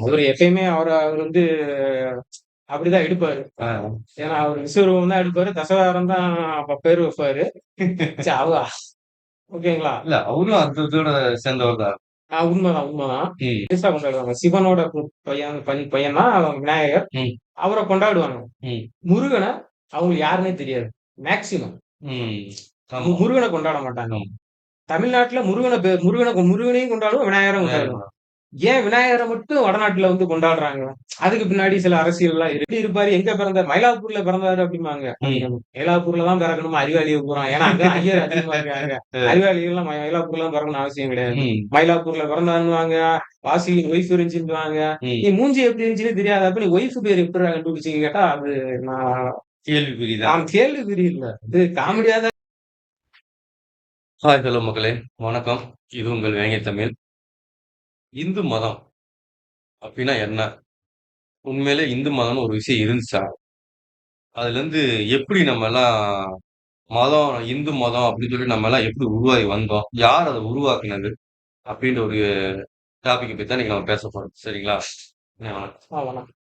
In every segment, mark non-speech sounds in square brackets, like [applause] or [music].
அவரு எப்பயுமே அவரு அவர் வந்து அப்படிதான் எடுப்பாரு. ஏன்னா அவரு விஸ்வரூபம் தான் எடுப்பாரு. தசாவதாரம் தான் அப்ப பேர் வைப்பாரு. அவ ஓகேங்களா? இல்ல அவரும் அந்த இதோட சேர்ந்தவர் தான். உண்மதான், உண்மதான். பெருசா கொண்டாடுவாங்க. சிவனோட பையன் பையன் தான் விநாயகர். அவர கொண்டாடுவாங்க. முருகன அவங்களுக்கு யாருன்னே தெரியாது. மேக்ஸிமம். ம். மு ஆமா. முருகன கொண்டாட மாட்டாங்க. தமிழ்நாட்டுல முருகன முருகன முருகனையும் கொண்டாடுவோம், விநாயகரும் கொண்டாடுவோம். ஏன் விநாயகர மட்டும் வடநாட்டுல வந்து கொண்டாடுறாங்க? அதுக்கு பின்னாடி சில அரசியல்லாம் இருக்கு. எப்படி இருப்பாரு? எங்க பிறந்தார்? மயிலாப்பூர்ல பிறந்தாரு அப்படிம்பாங்க. மயிலாப்பூர்ல தான் பிறக்கணுமா அறிவாளிய பூரா. ஏன்னா அங்க ஐயர் அதிகமா இருக்காங்க. அறிவாளிகள்லாம் மயிலாப்பூர்ல தான் பிறக்கணும்னு அவசியம் கிடையாது. மயிலாப்பூர்ல பிறந்தாருன்னுவாங்க. வாசியின் ஒய்ஃப் இருந்துச்சுன்னுவாங்க. ம். நீ மூஞ்சி எப்படி இருந்துச்சுன்னு தெரியாதப்ப நீ ஒய்ஃப் பேர் எப்படிடா கண்டுபிடிச்சீங்கன்னு கேட்டா, அது நான் கேள்விக்குறிதான். நான் கேள்விக்குறி இல்ல. இது காமெடியா தான் ஹலோ மக்களே வணக்கம் இது உங்கள் வேங்கை தமிழ் இந்து மதம் அப்படின்னா என்ன? உண்மையிலே இந்து மதம்னு ஒரு விஷயம் இருந்துச்சா? அதுல இருந்து எப்படி நம்ம எல்லாம் மதம் இந்து மதம் அப்படின்னு சொல்லி நம்ம எல்லாம் எப்படி உருவாகி வந்தோம்? யார் அதை உருவாக்குனது? அப்படின்ற ஒரு டாபிக் பத்தி தான் இன்னைக்கு நம்ம பேச போறோம். சரிங்களா? அண்ணே, வணக்கம். ஆ, வணக்கம்.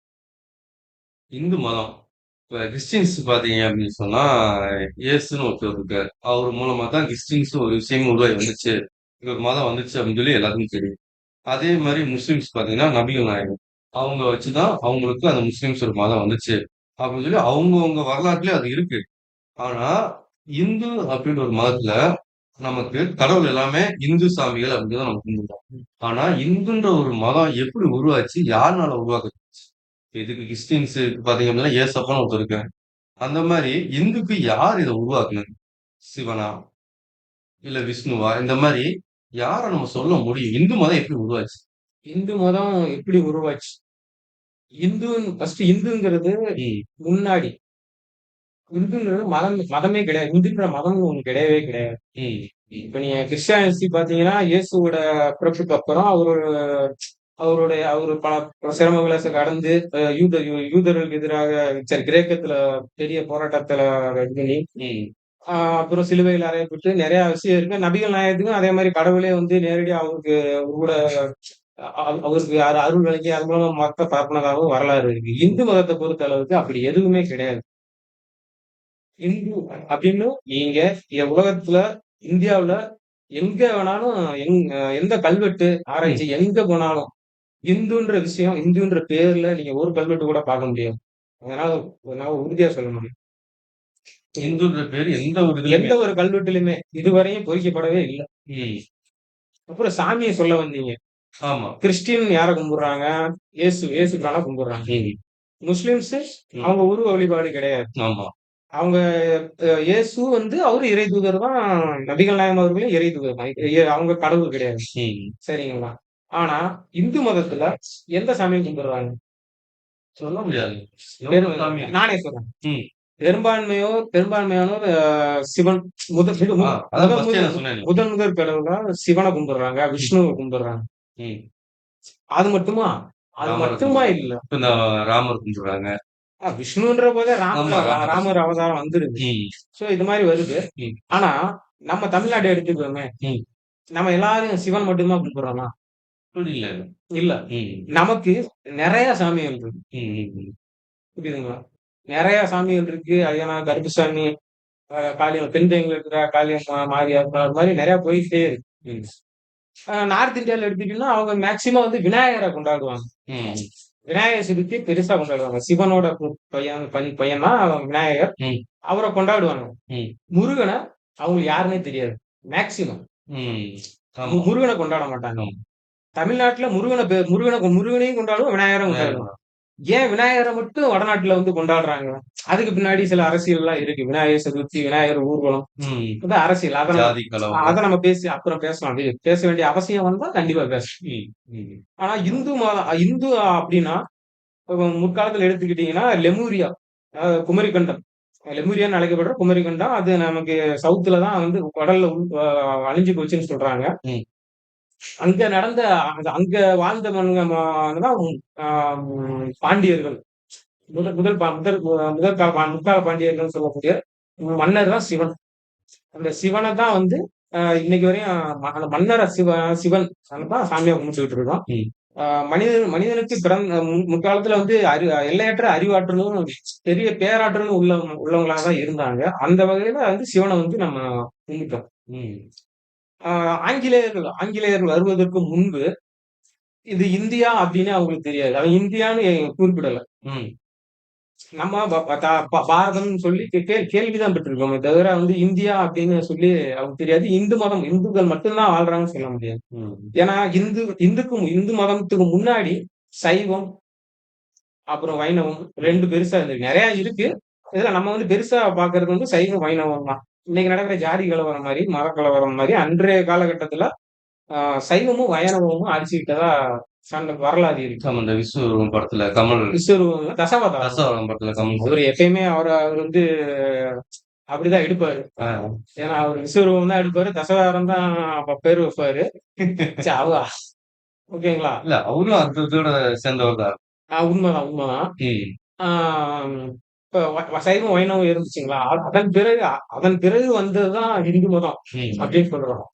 இந்து மதம். இப்ப கிறிஸ்டின்ஸ் பாத்தீங்க அப்படின்னு சொன்னா இயேசுன்னு ஒருத்தர் இருக்காரு. அவர் மூலமா தான் கிறிஸ்டின்ஸ் ஒரு விஷயம் உருவாகி வந்துச்சு. இது ஒரு மதம் வந்துச்சு அப்படின்னு சொல்லி எல்லாத்துக்கும் தெரியும். அதே மாதிரி முஸ்லிம்ஸ் பாத்தீங்கன்னா நபிகள் நாயகம் அவங்க வச்சுதான் அவங்களுக்கு அந்த முஸ்லிம்ஸ் ஒரு மதம் வந்துச்சு. அப்படின்னு சொல்லி அவங்கவுங்க வரலாற்றுலயே அது இருக்கு. ஆனா இந்து அப்படின்ற ஒரு மதத்துல நமக்கு கடவுள் எல்லாமே இந்து சாமிகள் அப்படின்னு நம்ம கும்பிடுறோம். ஆனா இந்துன்ற ஒரு மதம் எப்படி உருவாச்சு யாருனால உருவாக்குச்சு இதுக்கு கிறிஸ்டின்ஸ் பாத்தீங்க அப்படின்னா ஏசப்பான்னு ஒருத்தர் இருக்கேன் அந்த மாதிரி இந்துக்கு யார் இதை உருவாக்குனது? சிவனா? இல்ல விஷ்ணுவா? இந்த மாதிரி யாரை நம்ம சொல்ல முடியும் இந்து மதம் எப்படி உருவாச்சு இந்து மதம் எப்படி உருவாச்சு? இந்து ஃபர்ஸ்ட் இந்துங்கிறது முன்னாடி. இந்துங்கிறது மதம் மதமே கிடையாது. இந்துன்ற மதம் ஒண்ணு கிடையவே கிடையாது. இப்ப நீங்க கிறிஸ்டியானிட்டி பாத்தீங்கன்னா, இயேசுவோட பிறப்புக்கு அப்புறம் அவரு அவருடைய அவரு பல சிரமங்களை கடந்து யூத யூதர்களுக்கு எதிராக சரி கிரேக்கத்துல பெரிய போராட்டத்துல இது பண்ணி, அப்புறம் சிலுவையில அறையப்பட்டு நெறைய விஷயம் இருக்கு. நபிகள் நாயகத்துக்கும் அதே மாரி கடவுளே வந்து நேரடியா அவருக்கு கூட அவருக்கு அரு அருள் வழங்கி அது மூலமா மக்கள் பரப்புனதாகவும் வரலாறு இருக்கு. இந்து மதத்த பொறுத்த அளவுக்கு அப்படி எதுவுமே கிடையாது. இந்து அப்படின்னு நீங்க உலகத்துல இந்தியாவுல எங்க வேணாலும் எங் எந்த கல்வெட்டு ஆராய்ச்சி எங்க போனாலும், இந்துன்ற விஷயம், இந்துன்ற பேர்ல நீங்க ஒரு கல்வெட்டு கூட பார்க்க முடியாது. அதனால என்னால உறுதியா சொல்ல முடியும். இந்துன்ற பேரு எந்த ஒரு எந்த ஒரு கல்வெட்டுலயுமே இதுவரையும் பொறிக்கப்படவே இல்ல. அப்புறம் சாமிய சொல்ல வந்தீங்க. ஆமா கிறிஸ்டின் யார கும்பிடுறாங்க? இயேசு பிரான கும்பிடுறாங்க. முஸ்லிம்ஸ். அவங்க உருவ வழிபாடு கிடையாது. ஆமா அவங்க இயேசு வந்து அவரு இறை தூதர் தான். நபிகள் நாயகம் அவர்களும் இறை தூதர் தான். அவங்க கடவுள் கிடையாது. சரிங்களா? ஆனா இந்து மதத்துல எந்த சாமிய கும்பிடுறாங்க? சொல்ல முடியாது நானே சொல்றேன். ம். பெரும்பான்மையோர் பெரும்பான்மையானோர் சிவன் முதல் இது ஆ, மு அதான் முதல் கடவுளா சிவன கும்பிடுறாங்க. விஷ்ணுவ கும்பிடுறாங்க. அது மட்டுமா? அது மட்டுமா இல்ல. இந்த ராமர் கும்பிடுறாங்க விஷ்ணுன்ற போதே ராமர் ராமர் அவதாரம் வந்துருது. ம், சோ இது மாரி வருது. ஆனா நம்ம தமிழ்நாட்ட எடுத்துக்கோமே. நம்ம எல்லாரும் சிவன் மட்டும் தான் கும்பிடுறோமா? அப்படி இல்ல இல்ல. நமக்கு நெறைய சாமிகள் இருக்கு. புரியுதுங்களா? நெறைய சாமிகள் இருக்கு. ஐயனா, கருப்புசாமி, காளியம் பெண் தெய்வங்கள் இருக்கிற காளியம்மா, மாரியம்மா அது மாரி நெறைய போயிட்டே இருக்கு. நார்த் இந்தியால எடுத்துட்டீங்கன்னா, அவங்க மேக்ஸிமம் வந்து விநாயகர கொண்டாடுவாங்க. விநாயகர் சதுர்த்தி பெருசா கொண்டாடுவாங்க. சிவனோட பையன் பண் பையன் விநாயகர். அவர கொண்டாடுவாங்க. முருகன அவங்களுக்கு யாருன்னே தெரியாது. மேக்ஸிமம். ம். மு ஆமா முருகன கொண்டாட மாட்டாங்க. தமிழ்நாட்டுல முருகன முருகன முருகனையும் கொண்டாடுவோம், விநாயகரும் கொண்டாடுவோம். ஏன் விநாயகர மட்டும் வடநாட்டுல வந்து கொண்டாடுறாங்க? அதுக்கு பின்னாடி சில அரசியல்லாம் இருக்கு. விநாயகர் சதுர்த்தி, விநாயகர் ஊர்வலம். இது அரசியல். அத நம்ம ஜாதி கலவரம் அத நம்ம பேசி அப்புறம் பேசலாம். அது பேச வேண்டிய அவசியம் வந்தா கண்டிப்பா பேசலாம். ஆனா இந்து மதம் இந்து அப்படின்னா, முற்காலத்துல எடுத்துக்கிட்டீங்கன்னா, லெமூரியா குமரிக்கண்டம். லெமூரியான்னு அழைக்கப்படுற குமரிக்கண்டம். அது நமக்கு சவுத்துல தான் வந்து கடல்ல அழிஞ்சு போச்சுன்னு சொல்றாங்க. அங்க நடந்த அங்க அங்க வாழ்ந்த மனுங்க ம தான் அ பாண்டியர்கள். முதல் முதல் பா முதல் முதல் கால பா முற்கால பாண்டியர்கள்னு சொல்லக்கூடிய மன்னர் தான் சிவன். அந்த சிவன தான் வந்து இன்னைக்கு வரையும் அந்த மன்னர சிவ சிவன் தான் சாமியா கும்பிட்டுட்டு இருக்கோம். மனிதன் மனிதனுக்கு பிறந்த முற்காலத்துல வந்து அறி எல்லையற்ற அறிவாற்றலும் பெரிய பேராற்றலும் உள்ள உள்ளவங்களா தான் இருந்தாங்க அந்த வகையில வந்து சிவனை வந்து நம்ம கும்பிட்டோம் ஆங்கிலேயர்கள் ஆங்கிலேயர்கள் வருவதற்கு முன்பு இது இந்தியா அப்படின்னு அவங்களுக்கு தெரியாது. அவன் இந்தியான்னு குறிப்பிடல. நம்ம ப- ப- தா- ப- பாரதம்னு சொல்லி கேள்விதான் பெற்றிருக்கோமே தவிர வந்து இந்தியா அப்படின்னு சொல்லி அவங்களுக்கு தெரியாது. இந்து மதம் இந்துக்கள் மட்டும்தான் வாழ்றாங்கன்னு சொல்ல முடியாது. ஏன்னா இந்து இந்துக்கும் இந்து மதத்துக்கு முன்னாடி சைவம் அப்புறம் வைணவம் ரெண்டு பெருசா இருந்திருக்கு. நிறைய இருக்கு. இதுல நம்ம வந்து பெருசா பாக்குறது வந்து சைவம் வைணவம் தான். இன்னைக்கு நடக்கிற ஜாதி கலவரம் மாதிரி மத கலவரம் மாதிரி அன்றைய காலகட்டத்துல சைவமும் வைணவமும் அடிச்சுக்கிட்டதா சண்டை வரலாறு இருக்கு. இந்த விஸ்வரூபம் படத்துல கமல் விஸ்வரூபம் தசவதாரம். தசாவதாரம் படத்துல கமல் அவர் எப்பயுமே அவர் அவர் வந்து அப்படிதான் எடுப்பாரு. ஏன்னா அவர் விஸ்வரூபம் தான் எடுப்பாரு தசவதாரம் தான் அப்ப பேர் வைப்பாரு. அவ. ஓகேங்களா? இல்ல அவரும் அந்த இதோட சேர்ந்தவர் தான். உண்மைதான் உண்மைதான். இப்ப சைவம் வைணவம் இருந்துச்சுங்களா? அதன் பிறகு அதன் பிறகு வந்ததுதான் இந்து மதம். அப்படின்னு சொல்றோம்.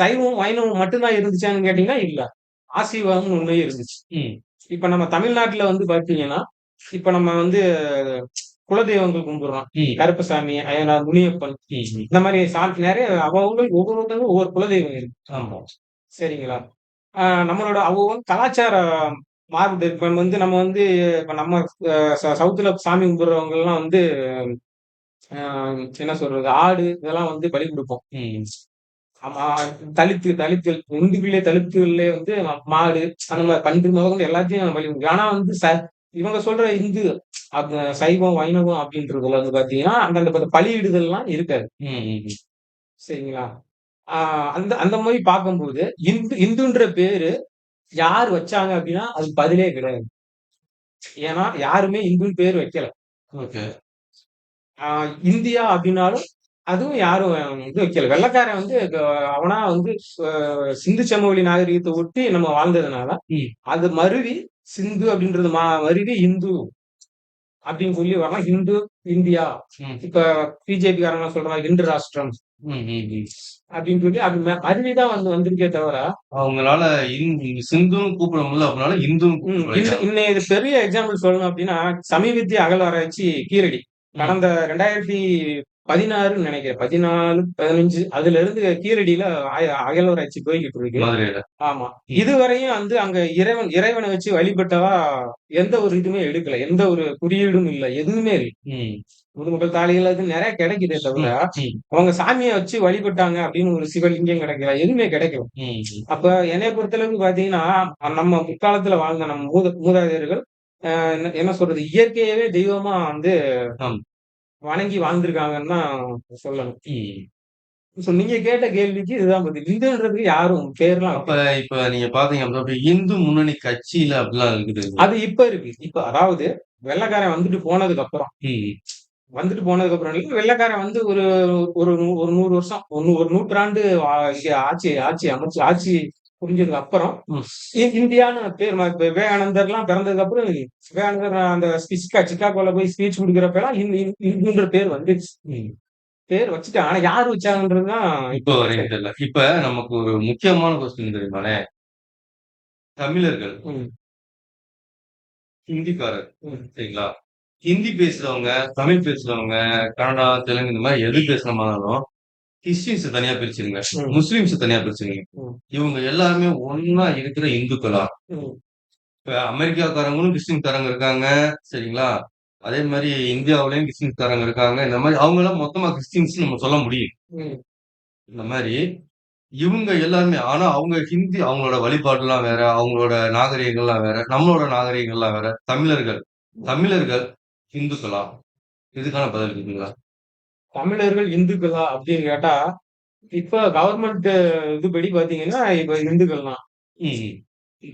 சைவம் வைணவம் மட்டும்தான் இருந்துச்சான்னு கேட்டீங்கன்னா இல்ல. ஆசீர்வாதம் ஒண்ணு இருந்துச்சு. இப்ப நம்ம தமிழ்நாட்டுல வந்து பாத்தீங்கன்னா இப்ப நம்ம வந்து குலதெய்வங்கள் கும்பிடுறோம். கருப்பசாமி அய்யனார் முனியப்பன். இந்த மாதிரி சாமி நிறைய அவங்களுக்கு ஒவ்வொருத்தவங்களுக்கும் ஒவ்வொரு குலதெய்வம் இருக்கு. சரிங்களா? நம்மளோட அவங்க கலாச்சார மாறுபட்டு இப்ப வந்து நம்ம வந்து இப்ப நம்ம சவுத்துல சாமி கும்பிடுறவங்க எல்லாம் வந்து என்ன சொல்றது ஆடு இதெல்லாம் வந்து பலி கொடுப்போம். ஆமா தலித்து தலித்து இந்துக்குள்ளே தலித்துகளே வந்து மாடு அந்த மாதிரி பண்டு முதல் எல்லாத்தையும் பலி கொடுக்கும் ஆனா வந்து ச இவங்க சொல்ற இந்து அந்த சைவம் வைணவம் அப்படின்றதுல வந்து பாத்தீங்கன்னா அந்தந்த ப- பலியிடுதல்லாம் இருக்காது. சரிங்களா? ஆஹ் அந்த அந்த மாதிரி பார்க்கும்போது இந்து இந்துன்ற பேரு யார் வச்சாங்க அப்படின்னா அது பதிலே கிடையாது ஏன்னா யாருமே இந்துன்னு பேர் வைக்கல இந்தியா அப்படின்னாலும் அதுவும் யாரும் இது வைக்கல வெள்ளைக்காரன் வந்து அவனா வந்து சிந்து சமவெளி நாகரிகத்தை ஒட்டி நம்ம வாழ்ந்ததுனால. அது மருவி சிந்து அப்படின்றது மா மருவி இந்து அப்படின்னு சொல்லி வரலாம் இந்து இந்தியா. இப்ப பிஜேபி காரங்க சொல்றாங்க இந்து ராஷ்டிரம். அப்படின்னு சொல்லி அது வந்து வந்திருக்கே தவிர அவங்களால சிந்துன்னு கூப்பிட முடியல அப்படினால இந்துன்னு ம், இன்ன- கூப்பிடுறாங்க இன்னைய இது பெரிய எக்ஸாம்பிள் சொல்லணும் அப்படின்னா சமீபத்திய அகழ்வாராய்ச்சி கீழடி கடந்த ரெண்டாயிரத்தி பதினாறுன்னு நினைக்கிறேன். பதினாலு பதினஞ்சு அதுல இருந்து கீழடியில ஆய- அகழ்வாராய்ச்சி போய்கிட்டு இருக்கு. ஆமா. இதுவரையும் வந்து அங்க இறைவன் இறைவனை வச்சு வழிபட்டதா எந்த ஒரு இதுவுமே எடுக்கல. எந்த ஒரு குறியீடும் இல்ல. எதுவுமே இல்லை. முதுமக்கள் தாளிகள் அது நிறைய கிடைக்குதே தவிர. அவங்க சாமியை வச்சு வழிபட்டாங்க அப்படின்னு ஒரு சிவலிங்கம் கிடைக்கல எதுவுமே கிடைக்கல. அப்ப என்னைய பொறுத்தளவுக்கு பாத்தீங்கன்னா நம்ம முற்காலத்துல வாழ்ந்த நம்ம மூத மூதாதையர்கள் என்ன சொல்றது இயற்கையவே தெய்வமா வந்து. வணங்கி வாழ்ந்திருக்காங்கன்னு தான் சொல்லணும். So, நீங்க கேட்ட கேள்விக்கு இதுதான் பதில் இந்துன்றதுக்கு யாரும் பேர்லாம் அப்ப இப்ப நீங்க பாத்தீங்க அப்படின்னா இந்து முன்னணி கட்சியில அப்படிலாம் இருக்குது அது இப்ப இருக்கு இப்ப அதாவது வெள்ளைக்காரன் வந்துட்டு போனதுக்கு அப்புறம். வந்துட்டு போனதுக்கு அப்புறம் இல்ல, வெள்ளைக்காரன் வந்து ஒரு ஒரு ஒரு நூறு வருஷம் ஒரு நூ- ஒரு நூற்றாண்டு ஆட்சி ஆட்சி அமைச்சு ஆட்சி புரிஞ்சதுக்கு அப்புறம் இந்தியான்னு பேர் விவேகானந்தர்லாம் பிறந்ததுக்கு அப்புறம் விவேகானந்தர் அந்த சிக்கா சிக்காகோல போய் ஸ்பீச் கொடுக்குறப்ப எல்லாம் இந்து- இந்து- இந்துன்ற பேர் வந்துச்சு. பேர் வச்சுட்டாங்க. ஆனா யார் வச்சாங்கன்றதுதான் இப்ப வரைக்கும் தெரியல இப்ப நமக்கு ஒரு முக்கியமான கொஸ்டின் தெரியுமானே தமிழர்கள். ஹிந்திக்காரர். சரிங்களா? ஹிந்தி பேசுறவங்க தமிழ் பேசுறவங்க கன்னடா தெலுங்கு இந்த மாதிரி எது பேசுறமானாலும் கிறிஸ்டின்ஸ் தனியா பிரிச்சிருங்க. ம். முஸ்லிம்ஸ் தனியா பிரிச்சிருங்க. ம். இவங்க எல்லாருமே ஒண்ணா இருக்கிற இந்துக்களா? ம், இப்ப அமெரிக்காக்காரங்களும் கிறிஸ்டின்காரங்க இருக்காங்க சரிங்களா? அதே மாதிரி இந்தியாவுலயும் கிறிஸ்டின்காரங்க இருக்காங்க. இந்த மாதிரி அவங்க எல்லாம் மொத்தமா கிறிஸ்டின்ஸ் நம்ம சொல்ல முடியும். ம், இந்த மாதிரி இவங்க எல்லாருமே ஆனா அவங்க ஹிந்தி அவங்களோட வழிபாடுலாம் வேற அவங்களோட நாகரிகங்கள்லாம் வேற நம்மளோட நாகரிகங்கள்லாம் வேற. தமிழர்கள் தமிழர்கள் இந்துக்களா? இதுக்கான பதில் இருக்குங்களா தமிழர்கள் இந்துக்களா அப்படின்னு கேட்டா இப்ப கவர்மெண்ட் இதுபடி பாத்தீங்கன்னா இப்ப இந்துக்கள் தான்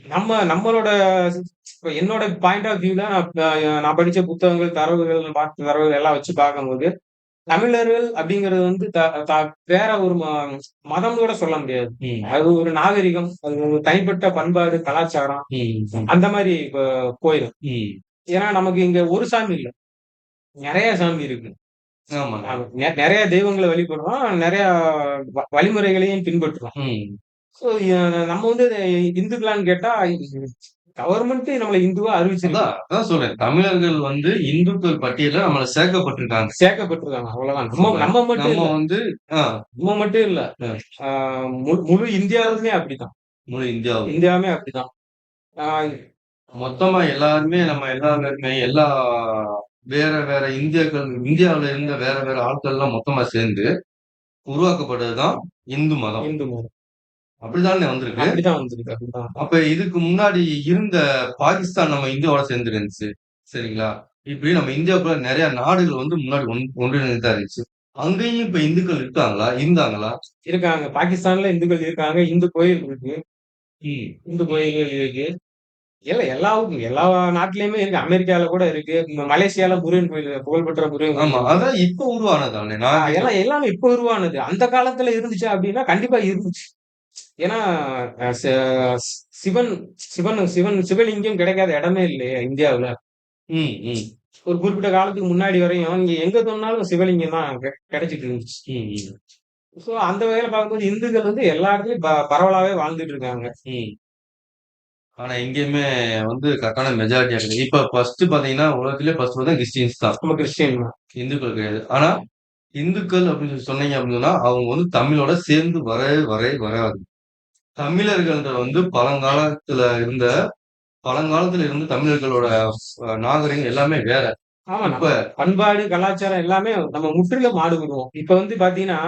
நம்ம நம்மளோட இப்ப என்னோட பாயிண்ட் ஆஃப் வியூல நான் படிச்ச புத்தகங்கள் தரவுகள் பார்த்த தரவுகள் எல்லாம் வச்சு பார்க்கும்போது தமிழர்கள் அப்படிங்கிறது வந்து வேற ஒரு மதம் கூட சொல்ல முடியாது. அது ஒரு நாகரிகம் அது ஒரு தனிப்பட்ட பண்பாடு கலாச்சாரம் அந்த மாதிரி போயிடும் ம். ஏன்னா நமக்கு இங்க ஒரு சாமி இல்ல. நிறைய சாமி இருக்கு. நிறைய தெய்வங்களை வழிபடுறோம். நிறைய வழிமுறைகளையும் பின்பற்றுறோம். சோ நம்ம வந்து இந்துக்களான்னு கேட்டா கவர்மெண்ட் நம்மள இந்துவா அறிவிச்சிருக்கு. அதான் சொல்றேன். தமிழர்கள் வந்து இந்துக்கள் பட்டியல நம்மள சேர்க்கப்பட்டிருக்காங்க. சேர்க்கப்பட்டிருக்காங்க. அவ்வளவுதான். நம்ம நம்ம மட்டும் நம்ம இல்ல. வந்து நம்ம மட்டும் இல்ல. முழு இந்தியாவுமே அப்படிதான் முழு இந்தியாவும். இந்தியாவுமே அப்படிதான் மொத்தமா எல்லாருமே நம்ம எல்லாருமே எல்லா வேற வேற இந்தியாக்கள் இந்தியாவுல இருந்த வேற வேற ஆட்கள் எல்லாம் மொத்தமா சேர்ந்து உருவாக்கப்பட்டதுதான் இந்து மதம். இந்து மதம். அப்படிதானே வந்திருக்கு? அப்படிதான் வந்திருக்கு அப்படிதான். அப்ப இதுக்கு முன்னாடி இருந்த பாகிஸ்தான் நம்ம இந்தியாவோட சேர்ந்து இருந்துச்சு சரிங்களா? இப்படி நம்ம இந்தியாவுக்குள்ள நிறைய நாடுகள் வந்து முன்னாடி ஒன்- ஒன்றிணைந்தா இருந்துச்சு. அங்கேயும் இப்ப இந்துக்கள் இருக்காங்களா? இருந்தாங்களா? இருக்காங்க. பாகிஸ்தான்ல இந்துக்கள் இருக்காங்க. இந்து கோயில் இருக்கு. இந்து கோயில்கள் இருக்கு. இல்ல எல்லா எல்லா நாட்டிலயுமே இருக்கு. அமெரிக்கால கூட இருக்கு. ம- மலேசியால முருகன் கோயில் புகழ்பெற்ற முருகன் ஆமா கோயில் அதான் இப்ப உருவானதானே? ஆ, நான் எல்லாம் எல்லாமே இப்ப உருவானது. அந்த காலத்துல இருந்துச்சு அப்படின்னா கண்டிப்பா இருந்துச்சு. ஏன்னா அஹ், சி- சிவன் சிவன் சிவன் சிவலிங்கம் கிடைக்காத இடமே இல்லையே இந்தியாவுல. ம், ம், ஒரு குறிப்பிட்ட காலத்துக்கு முன்னாடி வரையும் இங்க எங்க தோணாலும் சிவலிங்கம் தான் கெ- கிடைச்சிட்டு இருந்துச்சு. ம், ம், சோ அந்த வகையில பார்க்கும்போது இந்துக்கள் வந்து எல்லா இடத்துலயும் ப- பரவலாவே வாழ்ந்துட்டு இருக்காங்க. ம். ஆனா எங்கேயுமே வந்து கரெக்டான மெஜாரிட்டியா கிடையாது. இப்ப ஃபர்ஸ்ட் பாத்தீங்கன்னா உலகத்திலே ஃபர்ஸ்ட் பார்த்தா கிறிஸ்டியன்ஸ் தான். நம்ம தான். இந்துக்கள் கிடையாது. ஆனா இந்துக்கள் அப்படின்னு சொல்லி சொன்னீங்க அப்படின்னா அவங்க வந்து தமிழோட சேர்ந்து வரவே வரவே வராது. தமிழர்கள்ன்ற வந்து பழங்காலத்துல இருந்த பழங்காலத்துல இருந்த தமிழர்களோட நாகரிகம் எல்லாமே வேற. ஆமா இப்ப பண்பாடு கலாச்சாரம் எல்லாமே நம்ம முற்றிலும் மாடுபடுவோம் இப்ப வந்து பாத்தீங்கன்னா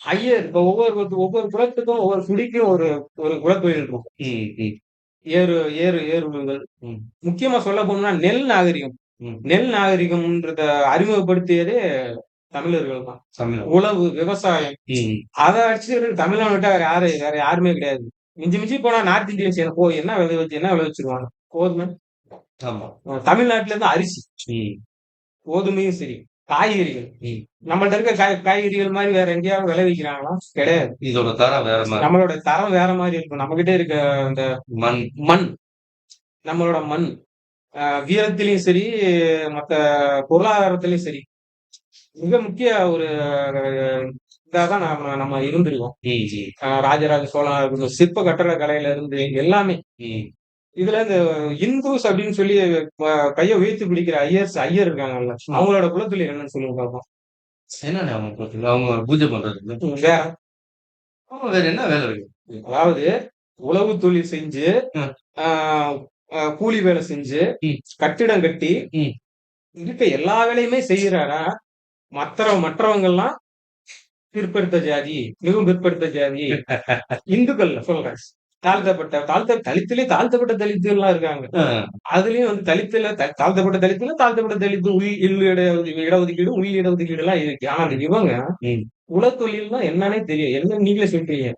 ஐயர் இப்ப ஒவ்வொரு ஒவ்வொரு குலத்துக்கும் ஒவ்வொரு குடிக்கும் ஒரு ஒரு குலத்தொழில் இருக்கும். ஏறு ஏறு ம், முக்கியமா சொல்ல போனோம்னா நெல் நாகரிகம். நெல் நாகரிகம்ன்றத அறிமுகப்படுத்தியதே தமிழர்கள் தான். உழவு விவசாயம். அதை அடிச்சுட்டு தமிழ்நாடு விட்டா வேற யாரு வேற யாருமே கிடையாது. மிஞ்சி மிஞ்சி போனா நார்த் இந்தியன்ஸ் போ என்ன விளை வச்சு என்ன விளைவிச்சிருவாங்க கோதுமை. ஆமா. அஹ் தமிழ்நாட்டுல இருந்து அரிசி. கோதுமையும் சரி. காய்கறிகள். நம்மள்ட்ட இருக்க காய் காய்கறிகள் மாதிரி வேற எங்கேயாவது விளைவிக்கிறாங்களா? கிடையாது. இதோட தரம் வேற மாதிரி. நம்மளோட தரம் வேற மாதிரி இருக்கும். நம்ம கிட்ட இருக்க அந்த மண். மண். நம்மளோட மண். வீரத்திலயும் சரி மத்த பொருளாதாரத்திலயும் சரி. மிக முக்கிய ஒரு இதாதான் நம்ம நம்ம இருந்திருக்கோம். ராஜராஜ சோழனா இருக்கட்டும் சிற்ப கட்டட கலையில இருந்து எல்லாமே. இதுல இந்த இந்துஸ் அப்படின்னு சொல்லி கையை உயர்த்தி பிடிக்கிற ஐயர்ஸ் ஐயர் இருக்காங்கல்ல அவங்களோட குலத்துல என்னன்னு சொல்லுங்க பார்ப்போம் என்னண்ணே அவங்க பார்த்தீங்களா? அவங்க பூஜை பண்றது வேற. வேற என்ன வேலை இருக்கு? அதாவது உழவு தொழில் செஞ்சு கூலி வேலை செஞ்சு. கட்டிடம் கட்டி. இருக்க எல்லா வேலையுமே செய்யறாரா மற்ற மற்றவங்க எல்லாம் பிற்படுத்த ஜாதி மிகவும் பிற்படுத்த ஜாதி. [laughs] இந்துக்கள் சொல்றேன். தாழ்த்தப்பட்ட தாழ்த்த தலித்திலே தாழ்த்தப்பட்ட தலித்துகள் எல்லாம் இருக்காங்க அதுலயும் வந்து தலித்துல தாழ்த்தப்பட்ட தலித்துல தாழ்த்தப்பட்ட தலித்து உள் இட இடஒதுக்கீடு உள் இடஒதுக்கீடு எல்லாம் இருக்கு. ஆனா அந்த இவங்க ம். குலத்தொழில்னா என்னன்னே தெரியும் என்ன நீங்களே சொல்றீங்க?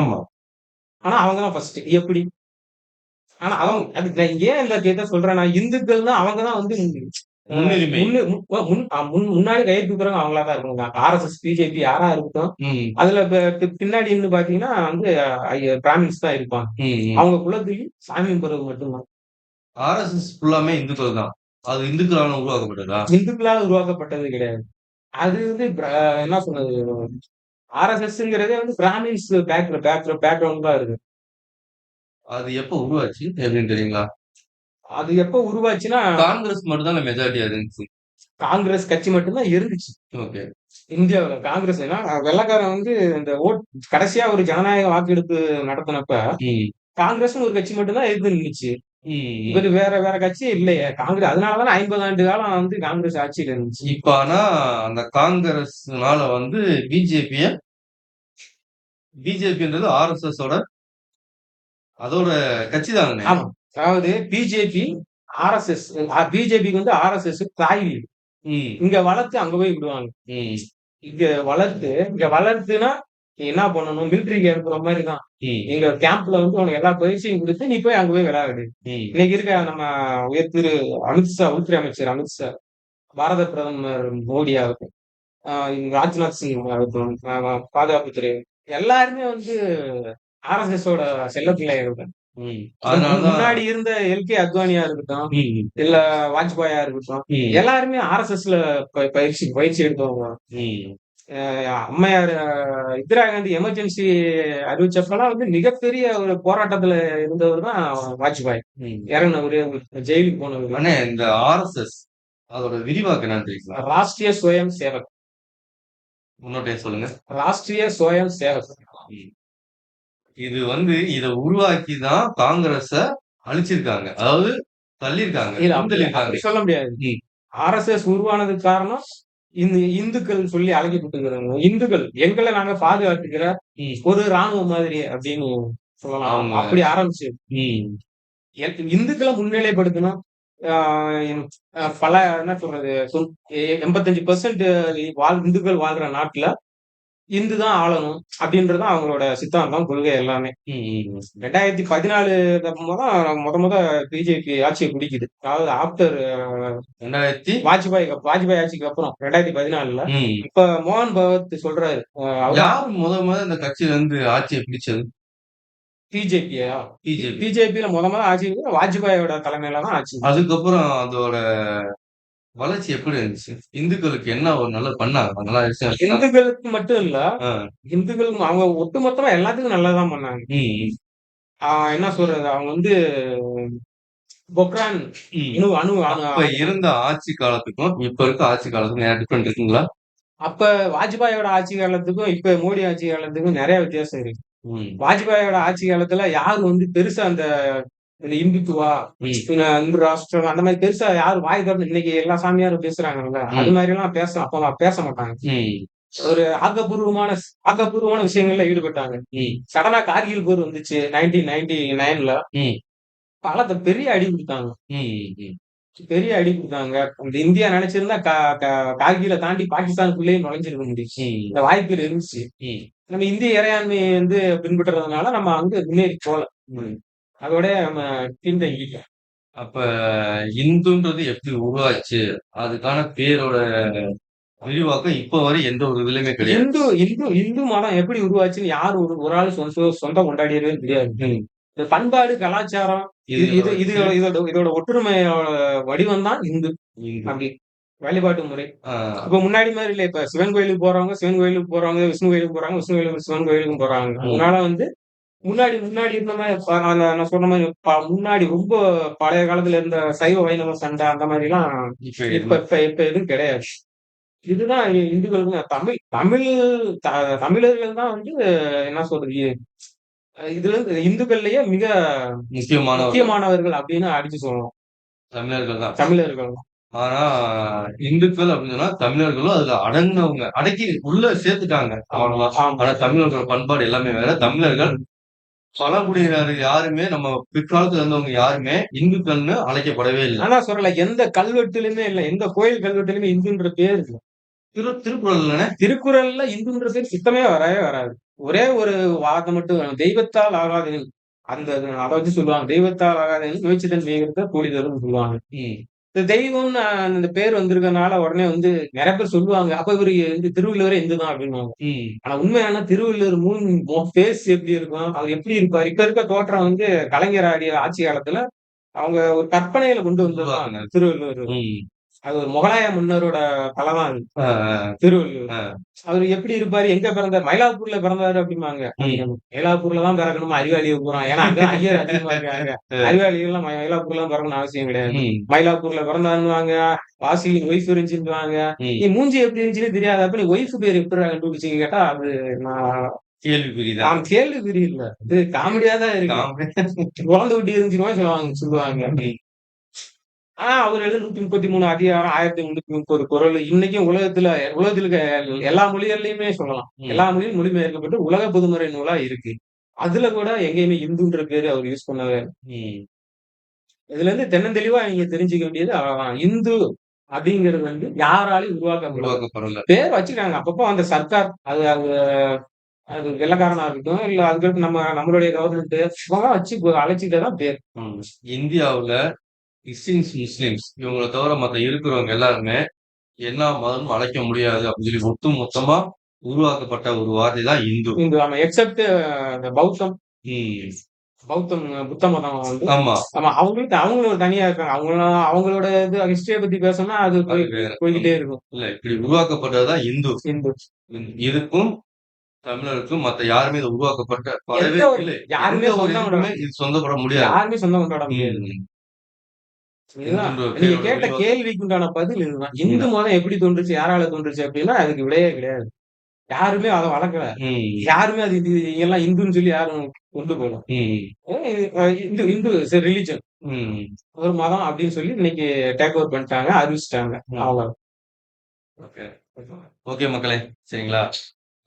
ஆமா. ஆனா அவங்க தான் ஃபர்ஸ்ட் எப்படி? ஆனா அவங்க அது ஏன் இந்த இதை சொல்றேன்னா இந்துக்கள் தான் அவங்க தான் வந்து முன்னுரிமை. முன்னாடி கையை தூக்குறவங்க அவங்களா தான் இருக்காங்க ஆர்எஸ்எஸ் பிஜேபி யாரா இருக்கட்டும். அதுல பின்னாடி இருந்து பாத்தீங்கன்னா வந்து பிராமின்ஸ் தான் இருப்பாங்க. அவங்க குலத்துக்கு சாமி கும்பிடுறது மட்டும்தான். ஆர்எஸ்எஸ் ஃபுல்லாமே இந்துக்கள் தான். அது இந்துக்களால உருவாக்கப்பட்டதா? இந்துக்களால் உருவாக்கப்பட்டது கிடையாது. அது வந்து என்ன சொன்னது ஆர்எஸ்எஸ்ங்கிறதே வந்து பிராமின்ஸ் பேக் பேக் பேக்ரவுண்ட் தான் இருக்கு. அது எப்ப உருவாச்சு? எப்படின்னு தெரியுங்களா? அது எப்ப உருவாச்சுன்னா காங்கிரஸ் மட்டும் தான் மெஜாரிட்டியா இருந்துச்சு. காங்கிரஸ் கட்சி மட்டும்தான் இருந்துச்சு. ஓகே. இந்தியாவுல காங்கிரஸ் வெள்ளக்காரன் வந்து இந்த ஓட் கடைசியா ஒரு ஜனநாயக வாக்கெடுப்பு நடத்தினப்ப ம், காங்கிரஸ்னு ஒரு கட்சி மட்டும்தான் எதிர்த்து ம். இவர் வேற வேற கட்சி இல்லையே. காங்கிரஸ் அதனாலதான் ஐம்பது ஆண்டு காலம் வந்து காங்கிரஸ் ஆட்சியில இருந்துச்சு. இப்ப ஆனா அந்த காங்கிரஸ்னால வந்து பிஜேபிய பிஜேபின்றது ஆர்எஸ்எஸ் ஓட அதோட கட்சி தானே. ஆமா. அதாவது பிஜேபி ஆர்எஸ்எஸ் பிஜேபிக்கு வந்து ஆர்எஸ்எஸ் தாய் வீடு. இங்க வளர்த்து அங்க போய் விடுவாங்க. இங்க வளர்த்து இங்க வளர்த்துனா நீ என்ன பண்ணணும்? மிலிட்டரிக்கு அனுப்புற மாதிரி தான் எங்க கேம்ப்ல வந்து உனக்கு எல்லா பயிற்சியும் கொடுத்து நீ போய் அங்க போய் விளையாடு. இன்னைக்கு இருக்க நம்ம உயர் திரு அமித்ஷா உள்துறை அமைச்சர் அமித்ஷா பாரத பிரதமர் மோடி ஆகட்டும் ராஜ்நாத் சிங் ஆகட்டும் பாதுகாப்புத்துறை எல்லாருமே வந்து ஆர்எஸ்எஸ் ஓட செல்ல. அதனாலதான் முன்னாடி இருந்த எல்கே அத்வானியா இருக்கட்டும் இல்ல வாஜ்பாயா இருக்கட்டும் எல்லாருமே ஆர்எஸ்எஸ்ல பயிற்சி பயிற்சி எடுத்தவங்க. அம்மையார் இந்திரா காந்தி எமர்ஜென்சி அறிவிச்சப்பெல்லாம் வந்து மிகப்பெரிய ஒரு போராட்டத்துல இருந்தவர் தான் வாஜ்பாய். இறங்கினவரு ஜெயிலுக்கு போனவர். இந்த ஆர்எஸ்எஸ் அதோட விரிவாக்கம் என்னன்னு தெரியுங்களா? ராஷ்டிரிய சுயம் சேவக். முன்னோட்டே சொல்லுங்க. ராஷ்டிரிய சுயம் சேவக். இது வந்து இத உருவாக்கி தான் காங்கிரஸ அழிச்சிருக்காங்க. அதாவது தள்ளியிருக்காங்க சொல்ல முடியாது. ஆர்எஸ்எஸ் உருவானதுக்கு காரணம் இந்த இந்துக்கள் சொல்லி அழைக்கப்பட்டுக்கிறாங்க இந்துக்கள் எங்களை நாங்க பாதுகாத்துக்கிற. ஒரு ராணுவ மாதிரி அப்படின்னு சொல்லலாம். அப்படி ஆரம்பிச்சு. இந்துக்களை முன்னிலைப்படுத்தணும். பல என்ன சொல்றது எண்பத்தஞ்சு பெர்சன்ட் வாழ் இந்துக்கள் வாழ்ற நாட்டுல இந்து தான் ஆளணும் அப்படின்றது அவங்களோட சித்தாந்தம் கொள்கை எல்லாமே. ரெண்டாயிரத்தி பதினாலு தான் முத முத பிஜேபி ஆட்சியை பிடிக்குது. அதாவது ஆப்டர் ரெண்டாயிரத்தி வாஜ்பாய் வாஜ்பாய் ஆட்சிக்கு அப்புறம் ரெண்டாயிரத்தி பதினாலுல. இப்ப மோகன் பகவத் சொல்றாரு. யார் முத முத இந்த கட்சியில இருந்து ஆட்சியை பிடிச்சது? பிஜேபியா பிஜேபி பிஜேபியில முத முத ஆட்சி வாஜ்பாயோட தலைமையில தான் ஆட்சி. அதுக்கப்புறம் அதோட வளர்ச்சி எப்படி இருந்துச்சு? இந்துக்களுக்கு என்ன ஒரு நல்ல பண்ணாங்க? நல்லா இருக்கா? இந்துக்களுக்கு மட்டும் இல்ல. இந்துக்களுக்கு அவங்க ஒட்டுமொத்தமா எல்லாத்துக்கும் நல்லதான் பண்ணாங்க. என்ன சொல்றது? அவங்க வந்து பொக்ரான். அணு அப்ப இருந்த ஆட்சி காலத்துக்கும் இப்ப இருக்க ஆட்சி காலத்துக்கும் நிறைய டிஃபரெண்ட் இருக்குங்களா? அப்ப வாஜ்பாயோட ஆட்சி காலத்துக்கும் இப்ப மோடி ஆட்சி காலத்துக்கும் நிறைய வித்தியாசம் இருக்கு. வாஜ்பாயோட ஆட்சி காலத்துல யாரு வந்து பெருசா அந்த இந்த இந்துத்துவா இந்து ராஷ்டிரம் அந்த மாதிரி பெருசா யாரு வாய் திறந்து இன்னைக்கு எல்லா சாமியாரும் பேசுறாங்கல்ல அது மாதிரி எல்லாம் பேச அப்ப பேச மாட்டாங்க. ஒரு ஆக்கப்பூர்வமான ஆக்கப்பூர்வமான விஷயங்கள்ல ஈடுபட்டாங்க. சடனா கார்கில் போர் வந்துச்சு நைன்டீன் நைன்டி நைன்ல. பலத்தை பெரிய அடி கொடுத்தாங்க. பெரிய அடி கொடுத்தாங்க. இந்த இந்தியா நினைச்சிருந்தா கார்கில தாண்டி பாகிஸ்தானுக்குள்ளேயே நுழைஞ்சிருக்க முடியும் இந்த வாய்ப்புகள் இருந்துச்சு. நம்ம இந்திய இறையாண்மையை வந்து பின்பற்றுறதுனால நம்ம அங்க முன்னேறி போல. அதோட நம்ம பின்தங்கிட்டோம் அப்ப இந்துன்றது எப்படி உருவாச்சு? அதுக்கான பேரோட விரிவாக்கம் இப்ப வரை எந்த ஒரு இதுலயுமே கிடையாது. இந்து இந்து இந்து மதம் எப்படி உருவாச்சுன்னு யார் ஒரு ஒரு ஆள் சொந்த சொந்தம் கொண்டாடியதே தெரியாது. இந்த பண்பாடு கலாச்சாரம் இது இது இது இதோட இதோட ஒற்றுமையோட வடிவம் தான் இந்து. அப்படி. வழிபாட்டு முறை. இப்ப முன்னாடி மாதிரி இல்ல இப்ப சிவன் கோயிலுக்கு போறவங்க சிவன் கோயிலுக்கு போறவங்க விஷ்ணு கோயிலுக்கு போறாங்க விஷ்ணு கோயிலுக்கு சிவன் கோயிலுக்கும் போறாங்க. அதனால வந்து முன்னாடி முன்னாடி இருந்த மாதிரி நான் சொன்ன மாதிரி முன்னாடி ரொம்ப பழைய காலத்துல இருந்த சைவ வைணவ சண்டை அந்த மாதிரி எல்லாம் இப்ப இப்ப இப்ப எதுவும் கிடையாது. இதுதான் இந்துக்களுக்கு தமிழ் தமிழ் தமிழர்கள் தான் வந்து என்ன சொல்றது இதுல இந்துக்கள்லயே மிக முக்கியமான முக்கியமானவர்கள் அப்படின்னு அடிச்சு சொல்லலாம். தமிழர்கள் தான். தமிழர்கள் ஆனா இந்துக்கள் அப்படின்னு சொன்னா தமிழர்களும் அதுல அடங்கினவங்க அடக்கி உள்ள சேர்த்துட்டாங்க. அவ்வளவுதான் ஆமா. ஆனா தமிழர்களோட பண்பாடு எல்லாமே வேற. தமிழர்கள் பழங்குடியினர் யாருமே நம்ம பிற்காலத்துல இருந்தவங்க யாருமே இந்துக்கள்னு அழைக்கப்படவே இல்லை. ஆனா சொல்லல எந்த கல்வெட்டுலயுமே இல்ல. எந்த கோயில் கல்வெட்டுலயுமே இந்துன்ற பேர் இல்ல. திரு திருக்குறள் திருக்குறள்ல இந்துன்ற பேர் சுத்தமே வரவே வராது. ஒரே ஒரு வார்த்தை மட்டும். தெய்வத்தால் ஆகாதனில் அந்த அதை வச்சு சொல்லுவாங்க. தெய்வத்தால் ஆகாதனில் முயற்சிதன் வேகிறத கூடிதரும் சொல்லுவாங்க. இந்த தெய்வம்னு அந்த பேர் வந்திருக்கனால உடனே வந்து நிறைய பேர் சொல்லுவாங்க அப்ப இவரு இந்த திருவள்ளுவரே இந்துதான் அப்படின்னுவாங்க. ஆனா உண்மையான திருவள்ளுவர் மூணு பேஸ் எப்படி இருக்கும் அவர் எப்படி இருப்பார்? இப்ப இருக்க தோற்றம் வந்து கலைஞர் ஆடிய ஆட்சி காலத்துல அவங்க ஒரு கற்பனையில கொண்டு வந்ததுதான் திருவள்ளுவர். அது ஒரு முகலாய மன்னரோட அது. திருவள்ளுவர். அவர் எப்படி இருப்பாரு? எங்க பிறந்தார்? மயிலாப்பூர்ல பிறந்தாரு அப்படிம்பாங்க. மயிலாப்பூர்ல தான் பிறக்கணுமா? அறிவாளியை போறான் ஏன்னா அங்க ஐயர் அதிகமா இருக்காங்க. அறிவாளிகள்லாம் மயிலாப்பூர்ல பிறக்கணும் அவசியம் கிடையாது. மயிலாப்பூர்ல பிறந்தாருவாங்க வாசியின் ஒய்ஃப் இருந்துச்சுவாங்க நீ மூஞ்சி எப்படி இருந்துச்சுன்னு தெரியாது அப்ப நீ ஒய்ஃப் பேர் எப்படி கண்டுபிடிச்சீங்க? கேட்டா அது நான் கேள்விக்குறிதான். நான் கேள்விக்குறி இல்ல. இது காமெடியா தான் இருக்கு. குழந்தை விட்டு இருந்துச்சுன்னு சொல்லுவாங்க சொல்லுவாங்க. ஆனா அவர் எழுத நூத்தி முப்பத்தி மூணு அதிகாரம் ஆயிரத்தி முன்னூத்தி முப்பது குரல். இன்னைக்கும் உலகத்துல உலகத்துல எல்லா மொழிகள்லயுமே சொல்லலாம். எல்லா மொழியும் மொழிபெயர்க்கப்பட்டு உலக பொதுமுறை நூலா இருக்கு. அதுல கூட எங்கேயுமே இந்துன்ற பேரு அவர் யூஸ் பண்ணவே. இதுல இருந்து தென்னந்தெளிவா நீங்க தெரிஞ்சுக்க வேண்டியது அவ்வளவுதான் இந்து அப்படிங்கிறது வந்து யாராலையும் உருவாக்கப்படாது உருவாக்கப்படல. பேர் வச்சுக்காங்க அப்பப்போ அந்த சர்க்கார் அது அது அது வெள்ளக்காரனா இருக்கட்டும் இல்ல அதுக்கு நம்ம நம்மளுடைய கவர்மெண்ட் வச்சு அழைச்சிட்டு தான் பேர். இந்தியாவுல கிறிஸ்டின்ஸ் முஸ்லிம்ஸ் இவங்களை தவிர மத்த இருக்கிறவங்க எல்லாருமே என்ன மதமும் அழைக்க முடியாது அப்படின்னு சொல்லி ஒட்டு மொத்தமா உருவாக்கப்பட்ட ஒரு வார்த்தை தான் இந்து இந்த நம்ம எக்ஸப்ட் இந்த பௌத்தம். பௌத்தம், புத்த மதம் வந்து ஆமா. ஆமா அவங்களுக்கு அவங்களும் தனியா இருக்காங்க. அவங்கள அவங்களோட இது ஹிஸ்டரிய பத்தி பேசணும்னா அது அது போய் வேற. போய்க்கிட்டே இருக்கும். இல்ல இப்படி உருவாக்கப்பட்டது தான் இந்து. இந்து. இதுக்கும் தமிழருக்கும் மத்த யாருமே இது உருவாக்கப்பட்ட. யாருமே சொந்தப்பட முடியாது. யாருமே சொந்தம் கொண்டாட முடியாது. நீங்க கேட்ட விரிவா கேள்விக்கு உண்டான பதில் இதுதான். இந்து. மதம் எப்படி தோன்றுச்சு? யாரால தோன்றுச்சு? அப்படின்னா அதுக்கு விடையே கிடையாது. யாருமே அத வளர்க்கல. யாருமே அது இது எல்லாம் இந்துன்னு சொல்லி யாரும் கொண்டு போகல. இந்து இந்து ரிலிஜன். ஒரு மதம் அப்படின்னு சொல்லி இன்னைக்கு டேக் ஓவர் பண்ணிட்டாங்க. அறிவிச்சுட்டாங்க. ம். அவ்வளவுதான். ஓகே. ஓகே மக்களே. சரிங்களா?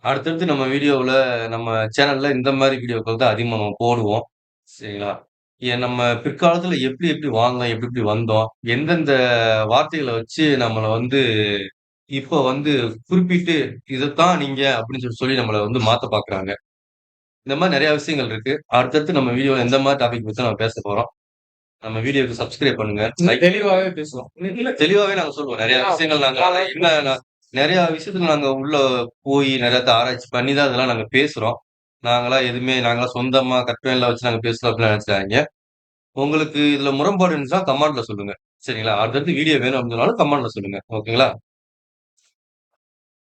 அடுத்தடுத்து நம்ம வீடியோவுல நம்ம சேனல்ல இந்த மாரி வீடியோக்கள் தான் அதிகமா நம்ம போடுவோம். சரிங்களா? ஏன் நம்ம பிற்காலத்துல எப்படி எப்படி வாழ்ந்தோம்? எப்படி எப்படி வந்தோம்? எந்தெந்த வார்த்தைகள வச்சு நம்மள வந்து இப்ப வந்து குறிப்பிட்டு இதத்தான் நீங்க அப்படின்னு சொல்லி சொல்லி நம்மள வந்து மாத்த பார்க்குறாங்க. இந்த மாரி நெறைய விஷயங்கள் இருக்கு. அடுத்தடுத்து நம்ம வீடியோல எந்த மாரி டாபிக் பத்தி நம்ம பேச போறோம். நம்ம வீடியோக்கு சப்ஸ்கிரைப் பண்ணுங்க. இன்னும் லைக் தெளிவாவே பேசுவோம். இல்ல தெளிவாவே நாங்க சொல்லுவோம். நெறைய விஷயங்கள் நாங்க பல என்ன நெறைய விஷயத்துல நாங்க உள்ள போய் நெறையத்த ஆராய்ச்சி பண்ணி தான் இதெல்லாம் நாங்க பேசுறோம். நாங்களா எதுவுமே நாங்களா சொந்தமா கற்பனையில வச்சு நாங்க பேசலாம் அப்படின்னு நினைச்சாங்க உங்களுக்கு இதுல முரண்பாடு இருந்துச்சுன்னா கமெண்ட்ல சொல்லுங்க. சரிங்களா? அடுத்தடுத்து வீடியோ வேணும் அப்படின்னாலும் கமெண்ட்ல சொல்லுங்க. ஓகேங்களா?